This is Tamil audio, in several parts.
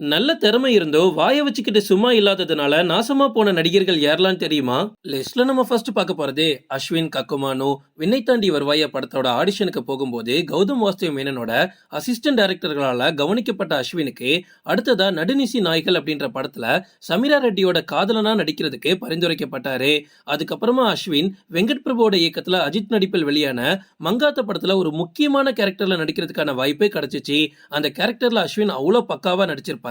நல்ல திறமை இருந்தோ வாய வச்சுக்கிட்டு சும்மா இல்லாததுனால நாசமா போன நடிகர்கள் யாரெல்லாம் தெரியுமா? லிஸ்ட்ல நம்ம ஃபர்ஸ்ட் பார்க்க போறது அஸ்வின் கக்குமானு விண்ணை தாண்டி வருவாய படத்தோட ஆடிஷனுக்கு போகும்போது கௌதம் வாஸ்தவ மேனனோட அசிஸ்டன்ட் டைரக்டர்களால கவனிக்கப்பட்ட அஸ்வினுக்கு அடுத்ததா நடுநிசி நாய்கள் அப்படின்ற படத்துல சமீரா ரெட்டியோட காதலனா நடிக்கிறதுக்கு பரிந்துரைக்கப்பட்டாரு. அதுக்கப்புறமா அஸ்வின் வெங்கட் பிரபுவோட இயக்கத்துல அஜித் நடிப்பில் வெளியான மங்காத்த படத்துல ஒரு முக்கியமான கேரக்டர்ல நடிக்கிறதுக்கான வாய்ப்பே கிடைச்சிச்சு. அந்த கேரக்டர்ல அஸ்வின் அவ்வளவு பக்காவா நடிச்சிருப்பாரு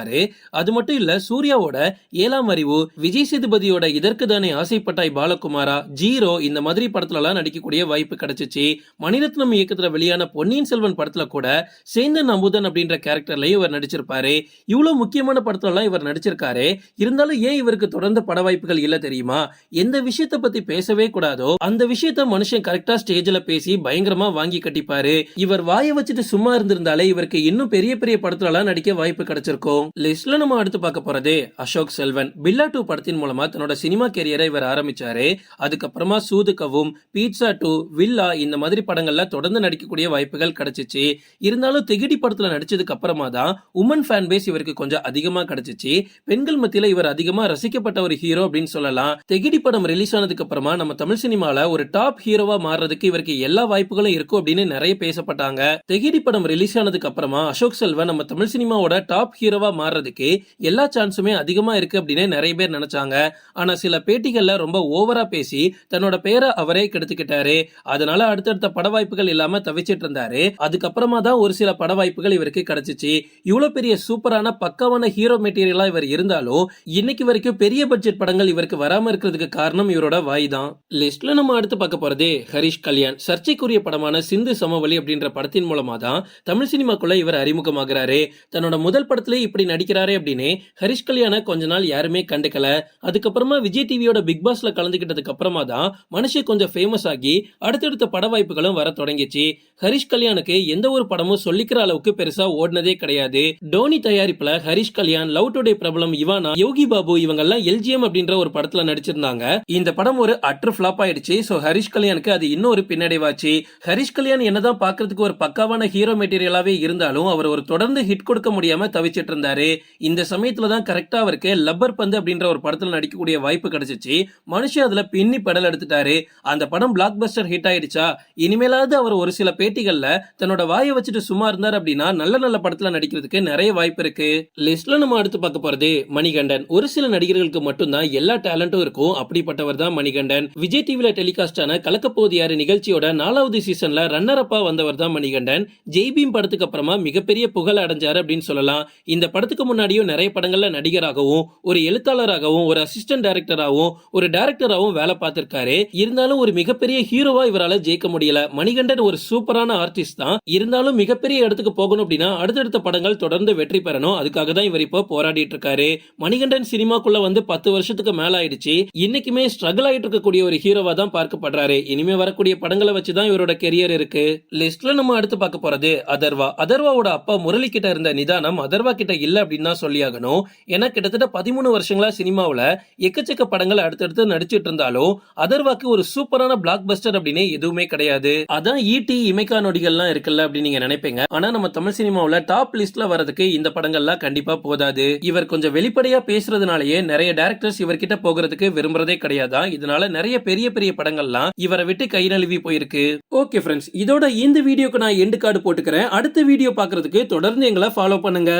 அது மட்டும் இல்ல சூர்யாவோட ஏழாம் அறிவு விஜய் சேதுபதியோட இதற்கு தானே ஆசைப்பட்டாய் பாலகுமாரா ஜீரோ இந்த மாதிரி படத்துல எல்லாம் நடிக்கக்கூடிய வாய்ப்பு கிடைச்சிச்சு. மணிரத்னம் இயக்கத்துல வெளியான பொன்னியின் செல்வன் படத்துல கூட சேந்தன் அமுதன் அப்படின்ற கேரக்டர்லயும் இவர் நடிச்சிருப்பாரு. இவ்வளவு முக்கியமான படத்துல எல்லாம் இவர் நடிச்சிருக்காரு. இருந்தாலும் ஏன் இவருக்கு தொடர்ந்து பட வாய்ப்புகள் இல்ல தெரியுமா? எந்த விஷயத்த பத்தி பேசவே கூடாதோ அந்த விஷயத்த மனுஷன் கரெக்டா ஸ்டேஜ்ல பேசி பயங்கரமா வாங்கி கட்டிப்பாரு. இவர் வாயை வச்சுட்டு சும்மா இருந்திருந்தாலே இவருக்கு இன்னும் பெரிய பெரிய படத்துல எல்லாம் நடிக்க வாய்ப்பு கிடைச்சிருக்கும். லிஸ்ட்ல நம்ம அடுத்து பார்க்க போறது அசோக் செல்வன். பில்லா டூ படத்தின் மூலமா தன்னோட சினிமா கேரியரை இவர் ஆரம்பிச்சாரு. அதுக்கப்புறமா சூதுகவும் பீட்சா டூ வில்லா இந்த மாதிரி படங்கள்ல தொடர்ந்து நடிக்கக்கூடிய வாய்ப்புகள் கிடைச்சிச்சு. இருந்தாலும் திகிடி படத்துல நடிச்சதுக்கு அப்புறமா தான் உமன் ஃபேன் பேஸ் இவருக்கு கொஞ்சம் அதிகமா கிடைச்சிச்சு. பெண்கள் மத்தியில இவர் அதிகமா ரசிக்கப்பட்ட ஒரு ஹீரோ அப்படின்னு சொல்லலாம். தெகிடி படம் ரிலீஸ் ஆனதுக்கு அப்புறமா நம்ம தமிழ் சினிமால ஒரு டாப் ஹீரோவா மாறுறதுக்கு இவருக்கு எல்லா வாய்ப்புகளும் இருக்கும் அப்படின்னு நிறைய பேசப்பட்டாங்க. தெகிடி படம் ரிலீஸ் ஆனதுக்கு அப்புறமா அசோக் செல்வன் நம்ம தமிழ் சினிமாவோட டாப் ஹீரோவா மாறுறதுக்கு எல்லா சான்ஸுமே அதிகமா இருக்கு அப்படின்னு நிறைய பேர் நினைச்சாங்க. ஆனா சில பேட்டிகள்ல ரொம்ப ஓவரா பேசி தன்னோட பேரை அவரே கெடுத்துக்கிட்டாரு. அதனால அடுத்தடுத்த பட வாய்ப்புகள் இல்லாம தவிச்சிட்டு இருந்தாரு. அதுக்கப்புறமா தான் ஒரு சில பட வாய்ப்புகள் இவருக்கு கிடைச்சிச்சு. இவ்வளவு பெரிய சூப்பரான பக்காவான ஹீரோ மெட்டீரியலா இவர் இருந்தாலும் இன்னைக்கு வரைக்கும் பெரிய பட்ஜெட் படங்கள் இவருக்கு வராம இருக்கிறதுக்கு காரணம் இவரோட வாய் தான். லிஸ்ட்ல நம்ம அடுத்து பார்க்க போறதே ஹரிஷ் கல்யாண். சர்ச்சைக்குரிய படமான சிந்து சமவெளி அப்படின்ற படத்தின் மூலமா தான் தமிழ் சினிமாக்குள்ள இவர் அறிமுகமாகிறாரு. தன்னோட முதல் படத்திலே இப்படி நடிக்கிறாரே அப்படின்னு ஹரிஷ் கல்யாண கொஞ்ச நாள் யாருமே கண்டுக்கல. அதுக்கப்புறமா விஜய் டிவியோட பிக் பாஸ்ல கலந்துக்கிட்டதுக்கு அப்புறமா தான் மனுஷன் கொஞ்சம் ஃபேமஸ் ஆகி அடுத்தடுத்த பட வாய்ப்புகளும் வர தொடங்கிச்சு. ஹரிஷ் கல்யாணுக்கு எந்த ஒரு படமும் சொல்லிக்கிற அளவுக்கு பெருசா ஓடினதே கிடையாது. டோனி தயாரிப்புல ஹரிஷ் கல்யாண் லவ் டுடே பிரபலம் இவானா யோகி பாபு இவங்க எல்லாம் எல்ஜிஎம் அப்படின்ற ஒரு படத்துல நடிச்சிருந்தாங்க. இந்த படம் ஒரு அட்ரு ஃபிளாப் ஆயிடுச்சு. சோ ஹரிஷ் கல்யாணுக்கு அது இன்னொரு பின்னடைவாச்சு. ஹரிஷ் கல்யாண் என்னதான் பாக்குறதுக்கு ஒரு பக்காவான ஹீரோ மெட்டீரியலாவே இருந்தாலும் அவர் ஒரு தொடர்ந்து ஹிட் கொடுக்க முடியாம தவிச்சிட்டு இருந்தாரு. இந்த சமயத்துல தான் கரெக்டா அவருக்கு லப்பர் பந்து அப்படின்ற ஒரு படத்துல நடிக்கக்கூடிய வாய்ப்பு கிடைச்சிச்சு. மனுஷன் அதுல பின்னி படல் எடுத்துட்டாரு. அந்த படம் பிளாக் பஸ்டர் ஹிட் ஆயிடுச்சா? இனிமேலாவது அவர் ஒரு சில பேட்டிகள்ல தன்னோட வாயை வச்சுட்டு சும்மா இருந்தார் அப்படின்னா நல்ல நல்ல படத்துல நடிக்கிறதுக்கு நிறைய வாய்ப்பு இருக்கு. லிஸ்ட்ல நம்ம அடுத்து பார்க்க போறது மணிகண்டன். ஒரு சில நடிகர்களுக்கு மட்டும்தான் எல்லா டேலண்டும் இருக்கும். அப்படிப்பட்டவர் தான் மணிகண்டன். விஜய் டிவில டெலிகாஸ்ட் ஆன கலக்கப்போது யாரு நிகழ்ச்சியோட நாலாவது சீசன்ல ரன்னர் அப்பா வந்தவர் தான் மணிகண்டன். ஜெய்பீம் படத்துக்கு அப்புறமா மிகப்பெரிய புகழ் அடைஞ்சாரு அப்படின்னு சொல்லலாம். இந்த படத்துக்கு முன்னாடியும் நிறைய படங்கள்ல நடிகராகவும் ஒரு எழுத்தாளராகவும் ஒரு அசிஸ்டன்ட் டைரக்டராகவும் ஒரு டைரக்டராகவும் வேலை பார்த்திருக்காரு. இருந்தாலும் ஒரு மிகப்பெரிய ஹீரோவா இவரால ஜெயிக்க முடியல. மணிகண்டன் ஒரு சூப்பரான ஆர்டிஸ்ட் தான். இருந்தாலும் மிகப்பெரிய இடத்துக்கு போகணும் அப்படின்னா அடுத்தடுத்த படங்கள் தொடர்ந்து வெற்றி பெறணும். அதுக்காக தான் இவர் இப்போ போராடிட்டு இருக்காரு மணிகண்டன் சினிமாக்குள்ள வந்து பத்து வருஷத்துக்கு மேல ஆயிடுச்சு இன்னைக்குமே ஸ்ட்ரகிள் ஆயிட்டு இருக்கக்கூடிய ஒரு ஹீரோவா தான் பார்க்கப்படுறாரு. இனிமே வரக்கூடிய படங்களை வச்சுதான் இவரோட கெரியர் இருக்கு. லிஸ்ட்ல நம்ம அடுத்து பார்க்க போறது அதர்வா. அதர்வாவோட அப்பா முரளி கிட்ட இருந்த நிதானம் அதர்வா கிட்ட இல்லை அப்படின்னு தான் சொல்லியாகணும். ஏன்னா கிட்டத்தட்ட பதிமூணு வருஷங்களா சினிமாவுல எக்கச்சக்க படங்கள் அடுத்தடுத்து நடிச்சிட்டு இருந்தாலும் அதர்வாக்கு ஒரு சூப்பரான பிளாக் பஸ்டர் அப்படின்னு எதுவுமே கிடையாது. அதான் ஈட்டி இமைக்கா நொடிகள்லாம் இருக்குல்ல அப்படின்னு நீங்க நினைப்பீங்க. ஆனா நம்ம தமிழ் சினிமாவில் டாப் லிஸ்ட்ல வரதுக்கு இந்த படங்கள்லாம் கண்டிப்பா போதாது. இவர் கொஞ்சம் வெளிப்படையா பேசுறதுனாலயே நிறைய டேரக்டர்ஸ் இவர்கிட்ட போகிறதுக்கு விரும்புறதே கிடையாது? இதனால நிறைய பெரிய பெரிய படங்கள்லாம் இவரை விட்டு கை நழுவி போயிருக்கு. ஓகே ஃப்ரெண்ட்ஸ் இதோட இந்த வீடியோக்கு நான் எண்டு கார்டு போட்டுக்கிறேன். அடுத்த வீடியோ பாக்குறதுக்கு தொடர்ந்து எங்களை ஃபாலோ பண்ணுங்க.